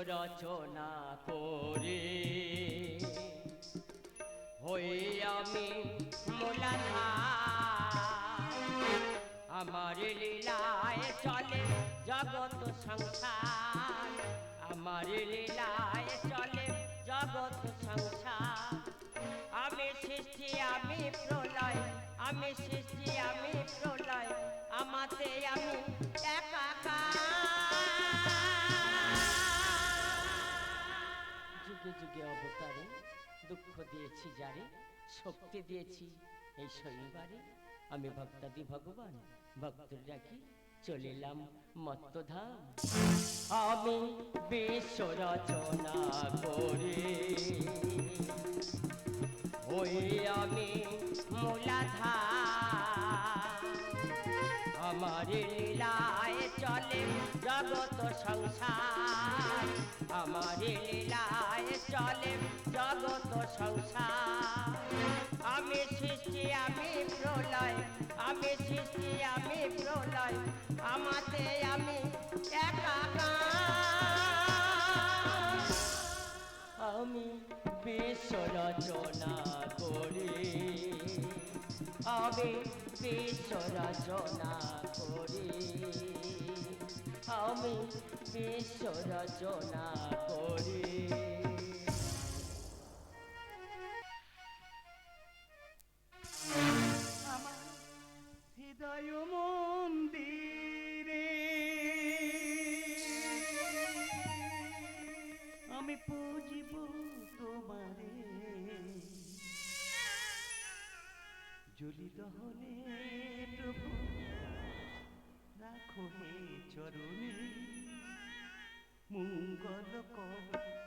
রচনা করে। হয়ে আমি আমার লীলায় চলে জগৎ সংসার। আমার লীলায় চলে জগৎ সংসার। আমি সৃষ্টি, আমি প্রলয়, আমি সৃষ্টি, আমি প্রলয়, আমাতে আমি একাকার। দিয়েছি যারে, শক্তি দিয়েছি এই শনিবারে। আমি ভক্তাদি ভগবান, ভক্তর ডাকি, চলিলাম মত্তধাম। আমি বিশ্ব রচনা করে। ওই আমি মূলাধার। আমার লীলায় চলে জগত সংসার। আমার লীলায় চলে জগত সংসার। আমি সৃষ্টি, আমি প্রলয়, আমি সৃষ্টি, আমি প্রলয়, আমাতে আমি একাকার। আমি বিশ্ব রচনা করি। আমি বিশ্ব রচনা করি। আমি বিশ্ব রচনা করি। চরণে মঙ্গল কর।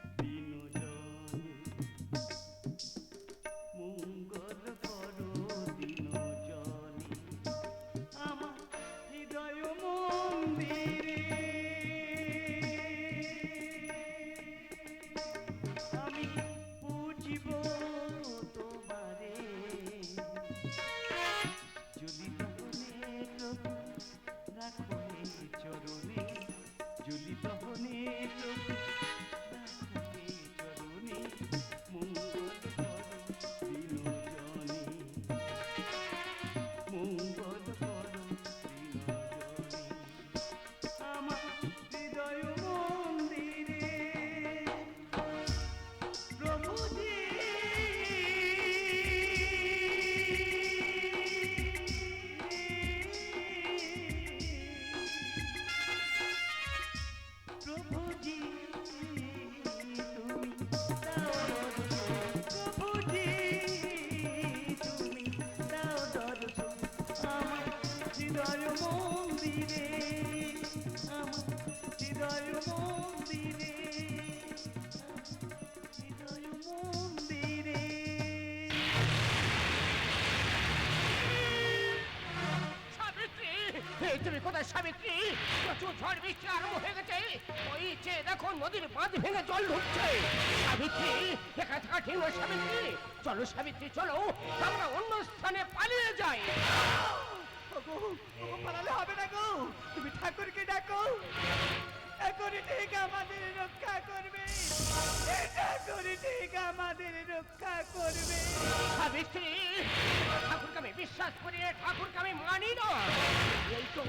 এই তুমি কোথায়, সাবিত্রী? প্রচুর ঝড় বৃষ্টি আরম্ভ হয়ে গেছে। ওই যে দেখো, নদীর বাঁধ ভেঙে জল ঢুকছে। সাবিত্রী, দেখা থাকা ঠিক নয় সাবিত্রী। চলো সাবিত্রী, চলো। আমরা অন্য স্থানে পালিয়ে যাই। পালালে হবে না গো। তুমি ঠাকুরকে ডাকো। ঠাকুরই ঠিক আমাদের রক্ষা করবে এ ঠাকুরই ঠিক আমাদের রক্ষা করবে সাবিত্রী ঠাকুরকে আমি বিশ্বাস করি ঠাকুরকে আমি মানি না। এই তো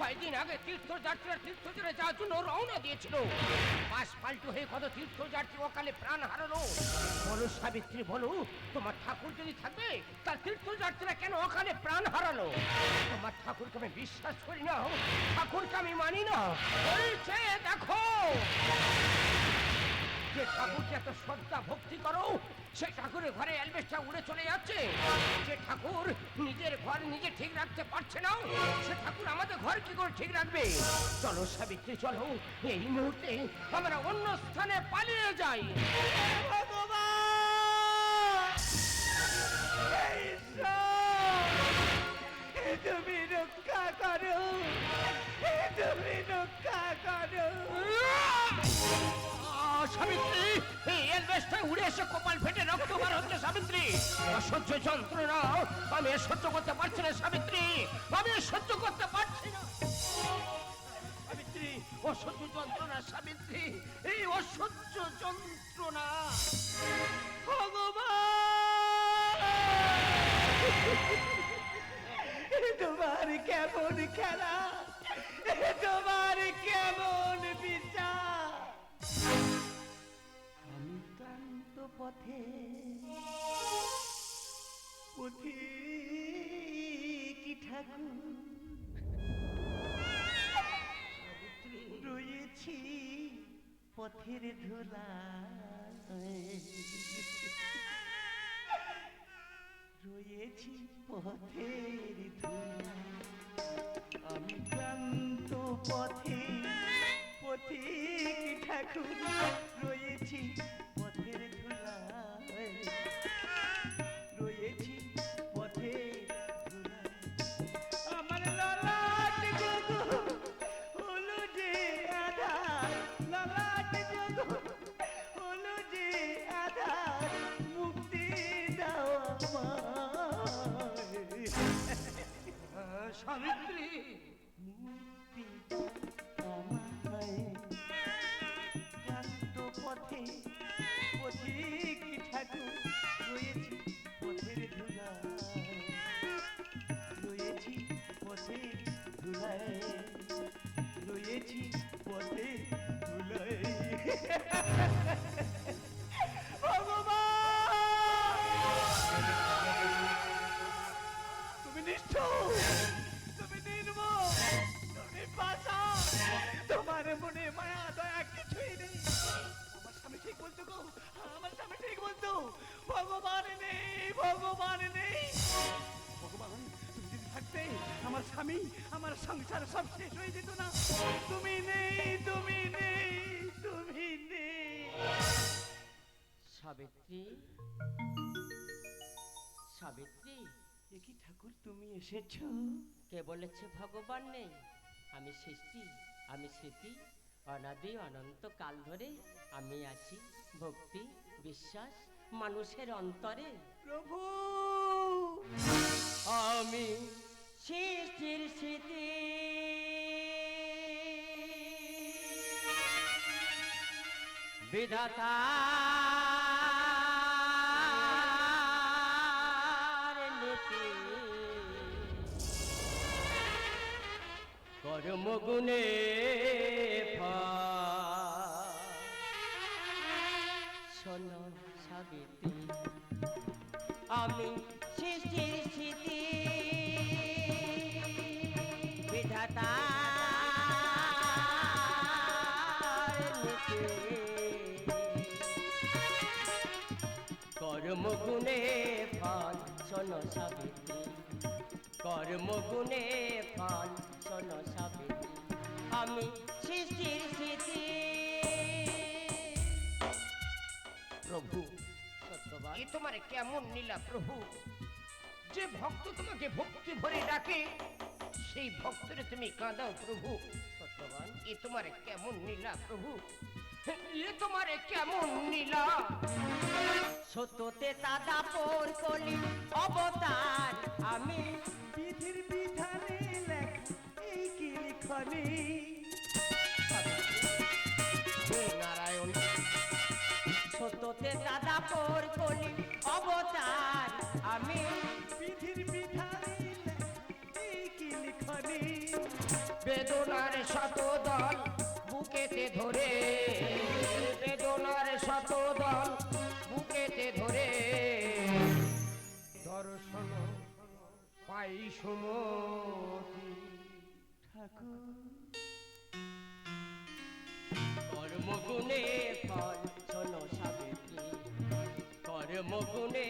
কয়েকদিন আগে তীর্থযাত্রীরা তীর্থযাত্রা যাওয়ার জন্য রওনা দিয়েছিল। পাশ পাল্টু হয়ে কত তীর্থযাত্রী প্রাণ হারালো। বলো সাবিত্রী বলো, তোমার ঠাকুর যদি থাকবে, তার তীর্থযাত্রীরা কেন প্রাণ হারালো? তোমার ঠাকুরকে আমি বিশ্বাস করি না, ঠাকুরকে আমি মানি না। চেয়ে দেখো। যে ঠাকুরকে এত শ্রদ্ধা ভক্তি করো, সে ঠাকুরের ঘরে অ্যালবেস্টটা উড়ে চলে যাচ্ছে। যে ঠাকুর নিজের ঘর নিজে ঠিক রাখতে পারছে না, সে ঠাকুর ঘর কি করে ঠিক রাখবে? চলো সাবিত্রী চলো। এই মুহূর্তে আমরা অন্য স্থানে পালিয়ে যাই। তুমি রক্ষা করো তুমি রক্ষা করো। সাবিত্রী এই অ্যালবেস্টটা উড়ে এসে কপাল ফেটে রক্ত হচ্ছে সাবিত্রী। অসহ্য যন্ত্রণা, আমি সহ্য করতে পারছি না সাবিত্রী। আমি সহ্য করতে পারছি না। সাবিত্রী, অসহ্য যন্ত্রণা সাবিত্রী, এই অসহ্য যন্ত্রণা। ভগবান! তোমার কেমন খেলা? তোমার কেমন পথে। পথি কি ঠাকুর? রয়েছি পথের ধুলা রয়েছি পথের ধুলা আমি ক্লান্ত পথে, পথিক ঠাকুর, রয়েছি পথে পথিক ঠাকুর রয়েছি? পথের ধুলায়। রয়েছি পথের ধুলায়। রয়েছি পথের সব শেষ হয়ে যেত না। তুমি নেই তুমি নেই তুমি নেই। সাবিত্রী? সাবিত্রী? কি ঠাকুর তুমি এসেছ? কে বলেছে ভগবান নেই? আমি সৃষ্টি আমি স্মৃতি অনাদি অনন্ত কাল ধরে আমি আছি ভক্তি বিশ্বাস মানুষের অন্তরে। প্রভু! আমি সৃষ্টির স্মৃতি। বিধাতা কর্মগুণে শোনো সাবিত্রী আমি কর্মগুণে ফল শোনো সাবিত্রী। কর্মগুণে ফল শোনো সাবিত্রী। আমি সৃষ্টির স্মৃতি। প্রভু সত্যবান। এ তোমার কেমন নীলা প্রভু? যে ভক্ত তোমাকে ভক্তি ভরে ডাকে সেই ভক্তরে তুমি কাঁদাও প্রভু। সত্যবান। এ তোমার কেমন নীলা প্রভু? এ তোমার কেমন নীলা? সত্যতে দাদা পর কলি অবতার আমি। বিধির বিধানে লেখা এই কি লিখনি? হে নারায়ণ সত্যতে দাদা পর কলি অবতার আমি। বিধির বিধানে লেখা এই কি লিখনি? বেদনার শত দল বুকেতে ধরে সুমতি ঠাকুর। কর্মগুণে ফল শোনো সাবিত্রী। কর্মগুণে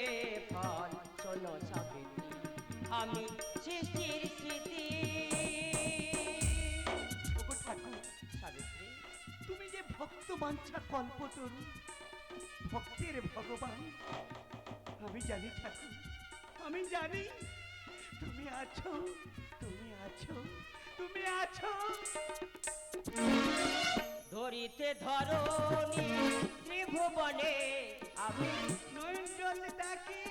ফল শোনো সাবিত্রী। আমি সৃষ্টির স্মৃতি। ঠাকুর সাবিত্রী তুমি যে ভক্ত বাঞ্ছা কল্পতরু ভক্তের ভগবান আমি জানি ঠাকুর আমি জানি তুমি আছো তুমি আছো তুমি আছো। ধরিতে ধরণী ত্রিভুবনে আমি। জল ডাকি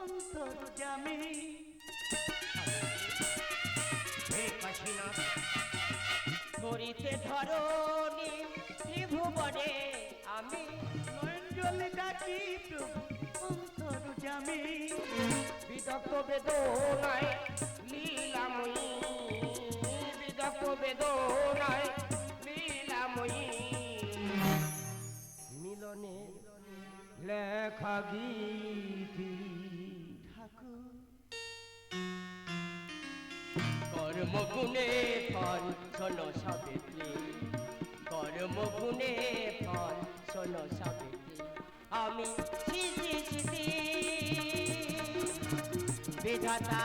অন্তর জামি। ধরিতে ধরণী ত্রিভুবনে আমি। নয়ন জলে ডাকি প্রভু অন্তর জামি। বিদগ্ধ বেদনায়, লীলাময়ী বিদগ্ধ বেদনায়, লীলাময়ী। মিলনে লেখা গীতি। ঠাকুর কর্মগুণে ফল, শোনো সাবিত্রী কর্মগুণে ফল, শোনো সাবিত্রী আমি বিধাতা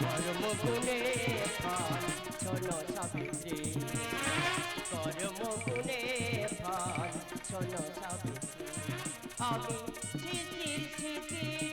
কর্মগুণে ফল শোনো সাবিত্রী কর্মগুণে ফল শোনো সাবিত্রী আমি স্মৃতির স্মৃতি